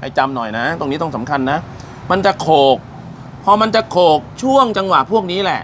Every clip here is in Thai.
ให้จำหน่อยนะ ตรงนี้ต้องสำคัญนะ มันจะโขก พอมันจะโขกช่วงจังหวะพวกนี้แหละ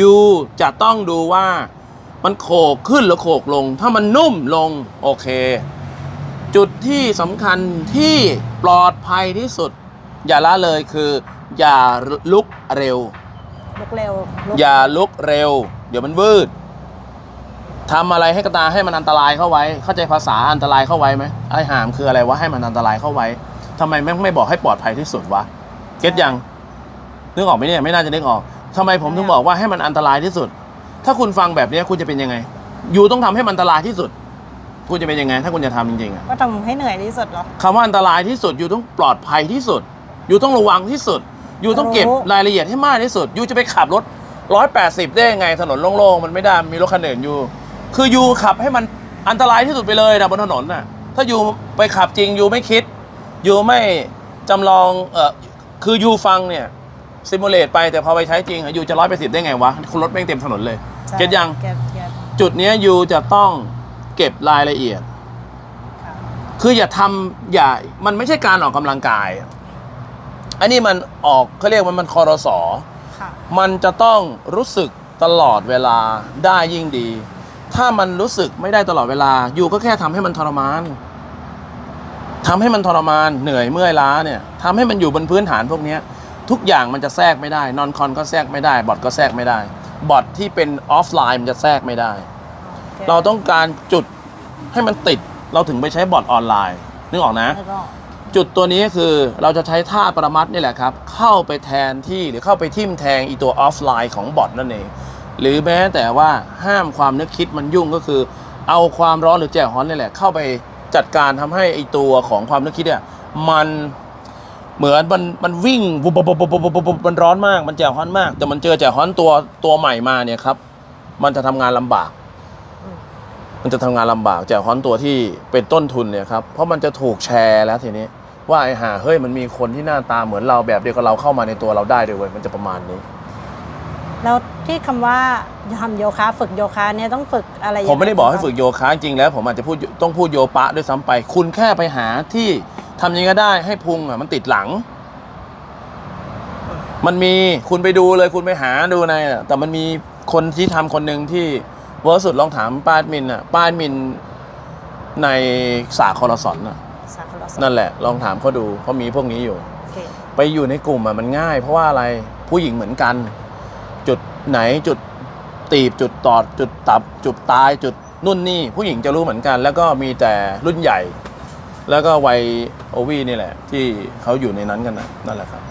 ยูจะต้องดูว่ามันโขกขึ้นหรือโขกลง ถ้ามันนุ่มลงโอเค จุดที่สำคัญที่ปลอดภัยที่สุด อย่าละเลยคือ อย่าลุกเร็ว ลุกเร็วลุกอย่าลุกเร็ว เดี๋ยวมันวืดทำอะไรให้กระตาให้มันอันตรายเข้าไว้ เข้าใจภาษาอันตรายเข้าไว้ไหมไอ้หามคืออะไรวะให้มันอันตรายเข้าไว้ ทำไมแม่งไม่บอกให้ปลอดภัยที่สุดวะเก็ตยังนึกออกไหมเนี่ยไม่น่าจะนึกออกทำไมผมถึงบอกว่าให้มันอันตรายที่สุด ถ้าคุณฟังแบบเนี้ยคุณจะเป็นยังไง อยู่ต้องทำให้มันอันตรายที่สุด คุณจะเป็นยังไง ถ้าคุณจะทำจริงๆอะก็ทำให้เหนื่อยที่สุดเหรอคำว่าอันตรายที่สุดอยู่ต้องปลอดภัยที่สุด อยู่ต้องระวังที่สุด อยู่ต้องเก็บรู้รายละเอียดให้มากที่สุด อยู่จะไปขับรถร้อยแปดสิบได้ยังไง ถนนโล่งๆมันไม่ได้มีรถคันอื่นอยู่ คืออยู่ขับให้มันอันตรายที่สุดไปเลยนะบนถนนน่ะ ถ้าอยู่ไปขับจริงอยู่ไม่คิดอ ยู่ไม่จำลองเออคืออยู่ฟังเนี่ยซิมูเลตไปแต่พอไปใช้จริงอะอยู่จะร้อยแปดสิบได้ไงวะคุณรถแม่งเต็มถนนเลยใช่เก็ตยัง เก็ตเก็ตจุดเนี้ยอยู่จะต้องเก็บรายละเอียด ค่ะคืออย่าทำอย่ามันไม่ใช่การออกกำลังกายอะอันนี้มันออกเขาเรียกว่ามันคอรสอ ค่ะ มันจะต้องรู้สึกตลอดเวลาได้ยิ่งดี ถ้ามันรู้สึกไม่ได้ตลอดเวลา อยู่ก็แค่ทำให้มันทรมาน ทำให้มันทรมานเหนื่อยเมื่อยล้าเนี่ยทำให้มันอยู่บนพื้นฐานพวกเนี้ยทุกอย่างมันจะแทรกไม่ได้ นอนคอนก็แทรกไม่ได้ บอทก็แทรกไม่ได้ บอทที่เป็นออฟไลน์มันจะแทรกไม่ได้ เราต้องการจุดให้มันติดเราถึงไปใช้บอทออนไลน์นึกออกนะแล้วก็จุดตัวนี้คือเราจะใช้ท่าประมัดนี่แหละครับ เข้าไปแทนที่หรือเข้าไปทิ่มแทงอีตัวออฟไลน์ของบอทนั่นเองหรือแม้แต่ว่าห้ามความนึกคิดมันยุ่งก็คือ เอาความร้อนหรือแจ่วฮ้อนนี่แหละเข้าไป จัดการทำให้ไอตัวของความนึกคิดเนี่ยมันเหมือนมันมันวิ่งบุบบุบบุบบุบมันร้อนมาก มันแจ่วฮ้อนมาก แต่มันเจอแจ่วฮ้อนตัวตัวใหม่มาเนี่ยครับ มันจะทำงานลำบาก มันจะทำงานลำบากแจากคอนตัวที่เป็นต้นทุนเนี่ยครับ เพราะมันจะถูกแชร์แล้วทีนี้ ว่าไอ้ห่าเฮ้ยมันมีคนที่หน้าตาเหมือนเราแบบเดียวกับเราเข้ามาในตัวเราได้ด้วยเว้ยมันจะประมาณนี้ แล้ว ที่คำว่าทำโยคะฝึกโยคะเนี่ยต้องฝึกอะไรยังงผมไม่ได้บอกให้ฝึกโยคะจริงๆแล้ว ผมอาจจะพูดต้องพูดโยปะด้วยซ้ำไป คุณแค่ไปหาที่ทำยังไงก็ได้ให้พุงอะมันติดหลัง มันมีคุณไปดูเลยคุณไปหาดูในอะแต่มันมีคนที่ทำคนหนึ่งที่เวิร์สสุดลองถามป้าแอดมินอะป้าแอดมินในสาคอรสอนอะสาขาละสองนั่นแหละ ลองถามเขาดูเขามีพวกนี้อยู่ โอเคไปอยู่ในกลุ่มอะมันง่าย เพราะว่าอะไรผู้หญิงเหมือนกัน จุดไหนจุดตีบจุดตอด จุดตับ จุดตายจุดนุ่นนี่ ผู้หญิงจะรู้เหมือนกัน แล้วก็มีแต่รุ่นใหญ่ แล้วก็วัยโอวีนี่แหละ ที่เขาอยู่ในนั้นกันนะนั่นแหละครับ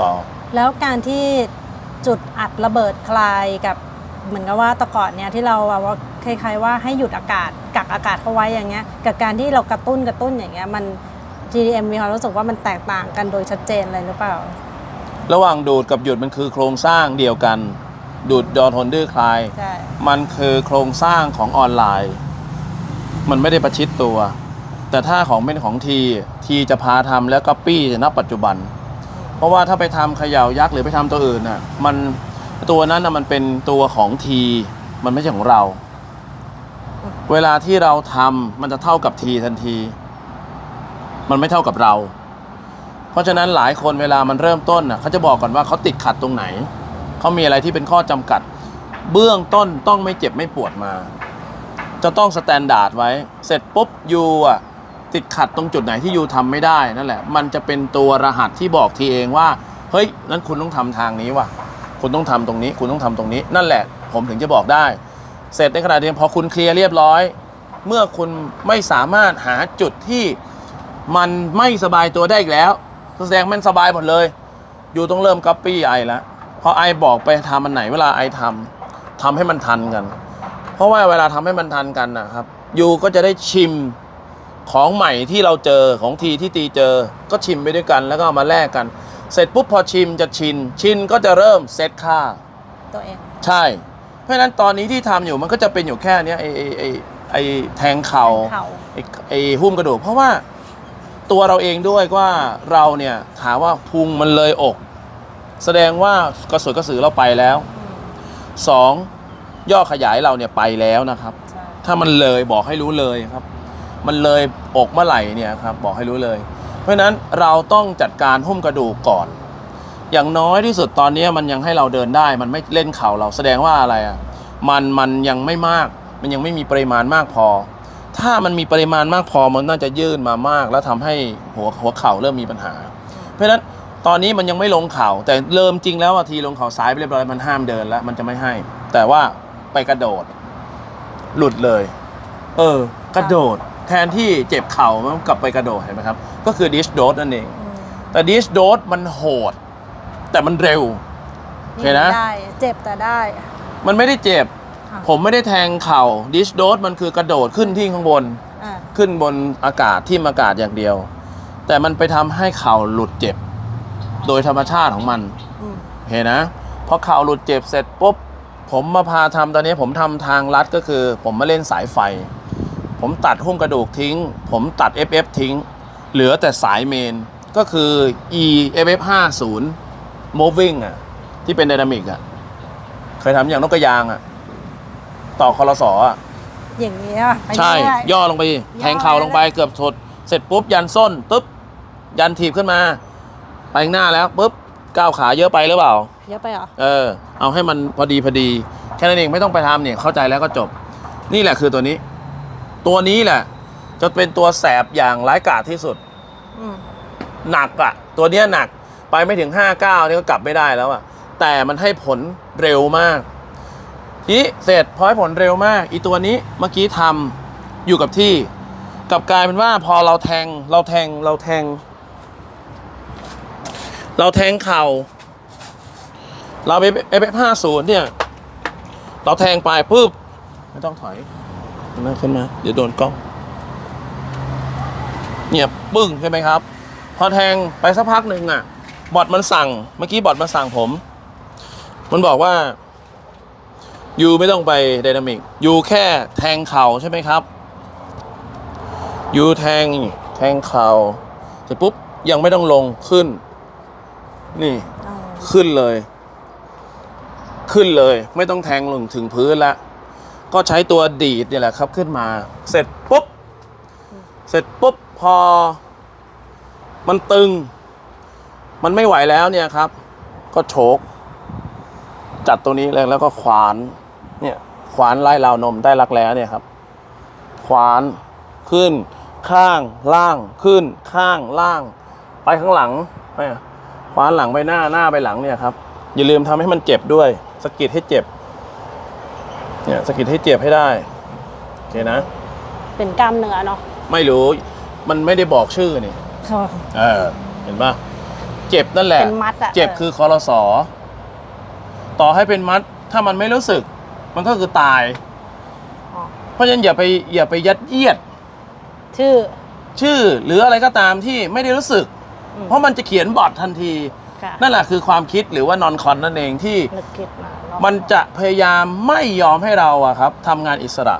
ต่อแล้วการที่จุดอัดระเบิดคลายกับเหมือนกับว่าตะกอนเนี่ยที่เราว่าคล้ายๆว่าให้หยุดอากาศกักอากาศเข้าไว้อย่างเงี้ย กับการที่เรากระตุ้นกระตุ้นอย่างเงี้ยมัน GDM มีความรู้สึกว่ามันแตกต่างกันโดยชัดเจนเลยหรือเปล่า ระหว่างดูดกับหยุดมันคือโครงสร้างเดียวกัน ดูดยอทนดื้อคลาย ใช่ มันคือโครงสร้างของออนไลน์ มันไม่ได้ประชิดตัว แต่ถ้าของเป็นของทีทีจะพาทำแล้วก็ปี้ณปัจจุบัน เพราะว่าถ้าไปทำเขย่ายักษ์หรือไปทำตัวอื่นน่ะมันตัวนั้นน่ะมันเป็นตัวของทีมันไม่ใช่ของเรา เวลาที่เราทำมันจะเท่ากับทีทันที มันไม่เท่ากับเรา เพราะฉะนั้นหลายคนเวลามันเริ่มต้นน่ะเขาจะบอกก่อนว่าเขาติดขัดตรงไหน เขามีอะไรที่เป็นข้อจำกัด เบื้องต้นต้องไม่เจ็บไม่ปวดมา จะต้องสแตนดาร์ดไว้ เสร็จปุ๊บยูอะติดขัดตรงจุดไหนที่ยูทำไม่ได้นั่นแหละ มันจะเป็นตัวรหัสที่บอกทีเองว่า เฮ้ย นั้นคุณต้องทำทางนี้ว่ะ คุณต้องทำตรงนี้ คุณต้องทำตรงนี้ นั่นแหละ ผมถึงจะบอกได้ เสร็จในขณะเดียวกันพอคุณเคลียร์เรียบร้อย เมื่อคุณไม่สามารถหาจุดที่มันไม่สบายตัวได้อีกแล้ว แสดงมันสบายหมดเลย อยู่ต้องเริ่มก๊อปปี้ไอแล้วพอไอบอกไปทำมันไหนเวลาไอทำทำให้มันทันกัน เพราะว่าเวลาทำให้มันทันกันนะครับยูก็จะได้ชิมของใหม่ที่เราเจอของทีที่ตีเจอ ก็ชิมไปด้วยกันแล้วก็เอามาแลกกัน เสร็จปุ๊บพอชิมจะชิน ชินก็จะเริ่มเซตค่า ตัวเอง ใช่ เพราะฉะนั้นตอนนี้ที่ทำอยู่มันก็จะเป็นอยู่แค่เนี้ยไอไอไอไอแทงเข่าเข่าไอ้ไอ้หุ้มกระดูกเพราะว่า ตัวเราเองด้วยว่าเราเนี่ยถามว่าพุงมันเลยอก แสดงว่ากระสุนกระสือเราไปแล้วสองย่อขยายเราเนี่ยไปแล้วนะครับใช่ถ้ามันเลยบอกให้รู้เลยครับ มันเลยอกเมื่อไหร่เนี่ยครับบอกให้รู้เลย เพราะฉะนั้นเราต้องจัดการหุ้มกระดูกก่อน อย่างน้อยที่สุดตอนนี้มันยังให้เราเดินได้ มันไม่เล่นเข่าเราแสดงว่าอะไรอะมันมันยังไม่มาก มันยังไม่มีปริมาณมากพอ ถ้ามันมีปริมาณมากพอมันน่าจะยื่นมามาก แล้วทำให้หัวหัวเข่าเริ่มมีปัญหา เพราะฉะนั้นตอนนี้มันยังไม่ลงเข่าแต่เริ่มจริงแล้วอะทีลงเข่าซ้ายไปเรียบร้อยมันห้ามเดินแล้วมันจะไม่ให้ แต่ว่าไปกระโดด หลุดเลย เออ กระโดด แทนที่เจ็บเข่ามันกลับไปกระโดดเห็นไหมครับ ก็คือดิชโดดนั่นเองอืมแต่ดิชโดดมันโหด แต่มันเร็วโอเคนะได้เจ็บแต่ได้ มันไม่ได้เจ็บ อะผมไม่ได้แทงเข่าดิชโดดมันคือกระโดดขึ้นที่ข้างบน อ่าขึ้นบนอากาศที่อากาศอย่างเดียว แต่มันไปทำให้เข่าหลุดเจ็บ โดยธรรมชาติของมัน อืมเห็นนะพอเข่าหลุดเจ็บเสร็จปุ๊บ ผมมาพาทำตอนนี้ผมทำทางลัดก็คือ ผมมาเล่นสายไฟ ผมตัดหุ้มกระดูกทิ้ง ผมตัด FF ทิ้ง เหลือแต่สายเมนก็คือ E FF 50 moving อะที่เป็นไดนามิกอะเคยทำอย่างนกกระยางอะ ต่อคอรสอะอย่างนี้อะไปใช่เรื่อยย่อลงไปอีกแทงเข่าลงไปเกือบสุด เสร็จปุ๊บยันส้นปุ๊บยันถีบขึ้นมา ไปข้างหน้าแล้วปุ๊บก้าวขาเยอะไปหรือเปล่า เยอะไปเหรอ เออ เอาให้มันพอดีพอดีแค่นั้นเองไม่ต้องไปทำเนี่ยเข้าใจแล้วก็จบ นี่แหละคือตัวนี้ ตัวนี้แหละ จะเป็นตัวแสบอย่างร้ายกาจที่สุด อืม หนักอะตัวเนี้ยหนักไปไม่ถึง 5 9นี่ก็กลับไม่ได้แล้วอะแต่มันให้ผลเร็วมาก ทีนี้เสร็จพอให้ผลเร็วมากอีตัวนี้เมื่อกี้ทำอยู่กับที่กลับกลายเป็นว่าพอเราแทงเราแทงเราแทง เราแทงเข่า เราไปเอฟห้าศูนย์เนี่ย เราแทงไปปุ๊บไม่ต้องถอยนั่นขึ้นมา เดี๋ยวโดนกล้องเนี่ยปึ้งใช่ไหมครับ พอแทงไปสักพักหนึ่งอะ บอทมันสั่ง เมื่อกี้บอทมันสั่งผม มันบอกว่า ยูไม่ต้องไปไดนามิกยูแค่แทงเข่าใช่ไหมครับยูแทงแทงเข่าเสร็จปุ๊บยังไม่ต้องลงขึ้น นี่ขึ้นเลย ขึ้นเลย ไม่ต้องแทงลงถึงพื้นละก็ใช้ตัวดีดเนี่ยแหละครับขึ้นมา เสร็จปุ๊บ เสร็จปุ๊บพอ มันตึง มันไม่ไหวแล้วเนี่ยครับ ก็โฉกจัดตัวนี้เลยแล้วก็ขวาน เนี่ยขวานไล่ราวนมได้รักแร้เนี่ยครับขวานขึ้น ข้างล่างขึ้น ข้างล่าง ไปข้างหลังไปอะขวานหลังไปหน้าหน้าไปหลังเนี่ยครับอย่าลืมทำให้มันเจ็บด้วยสะกิดให้เจ็บเนี่ยสะกิดให้เจ็บให้ได้โอเคนะ เป็นกล้ามเนื้อเนาะไม่รู้มันไม่ได้บอกชื่อนี่เออเห็นปะเจ็บนั่นแหละเป็นมัดอะเจ็บคือคอรสอต่อให้เป็นมัด ถ้ามันไม่รู้สึก มันก็คือตาย อ๋อเพราะฉะนั้นอย่าไปอย่าไปยัดเยียด ชื่อชื่อหรืออะไรก็ตามที่ไม่ได้รู้สึก อืมเพราะมันจะเขียนบอร์ดทันที ค่ะนั่นแหละคือความคิดหรือว่านอนคอนนั่นเองที่นึกคิดมาเนาะมันจะพยายามไม่ยอมให้เราอะครับทำงานอิสระ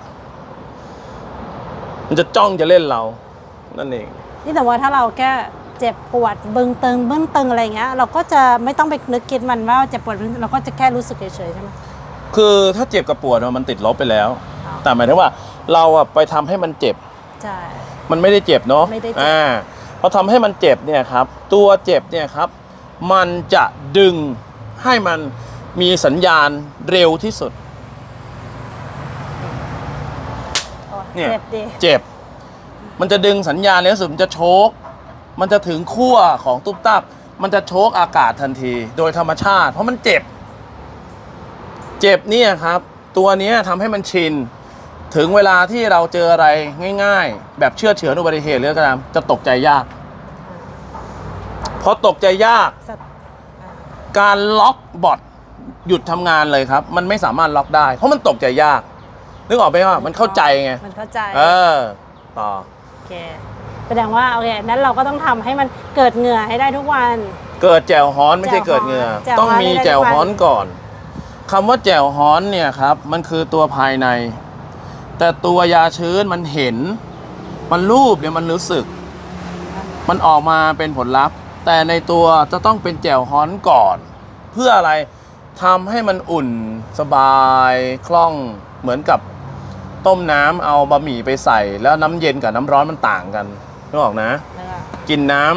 มันจะจ้องจะเล่นเรา นั่นเอง นี่แต่ว่าถ้าเราแค่เจ็บปวดบึงตึงบึ้งตึงอะไรเงี้ย เราก็จะไม่ต้องไปนึกคิดมันว่าเจ็บปวดบึ้งเราก็จะแค่รู้สึกเฉยๆใช่ไหม คือถ้าเจ็บกับปวดมันติดลบไปแล้วอ๋อแต่หมายถึงว่าเราอะไปทำให้มันเจ็บใช่มันไม่ได้เจ็บเนาะไม่ได้เจ็บอ่าพอทำให้มันเจ็บเนี่ยครับ ตัวเจ็บเนี่ยครับ มันจะดึงให้มันมีสัญญาณเร็วที่สุดโอ้ยเนี่ยเจ็บดีเจ็บ มันจะดึงสัญญาณเร็วที่สุดมันจะโชกมันจะถึงขั้วของตุ๊บตับ มันจะโชกอากาศทันที โดยธรรมชาติ เพราะมันเจ็บ เจ็บเนี่ยครับ ตัวเนี้ยทำให้มันชิน ถึงเวลาที่เราเจออะไรง่าย ๆ แบบเชื่อเฉือนอุบัติเหตุหรืออะไรก็ตามจะตกใจยากพอตกใจยากสัตว์การล็อกบอทหยุดทำงานเลยครับ มันไม่สามารถล็อกได้ เพราะมันตกใจยาก นึกออกไหมว่ามันเข้าใจไง มันเข้าใจ เออ ต่อ โอเค แสดงว่าโอเค นั้นเราก็ต้องทำให้มันเกิดเหงื่อให้ได้ทุกวัน เกิดแจ่วฮ้อนไม่ใช่เกิดเหงื่อแจ่วฮ้อนต้องมีแจ่แจ่ววฮ้อนฮ้อนก่อน คำว่าแจ่วฮ้อนเนี่ยครับ มันคือตัวภายใน แต่ตัวยาชื้นมันเห็น มันรูปเนี่ยมันรู้สึก มันออกมาเป็นผลลัพธ์ แต่ในตัวจะต้องเป็นแจ่วฮ้อนก่อน เพื่ออะไรทำให้มันอุ่นสบายคล่องเหมือนกับต้มน้ำเอาบะหมี่ไปใส่ แล้วน้ำเย็นกับน้ำร้อนมันต่างกันนึกออกนะแล้วก็กินน้ำ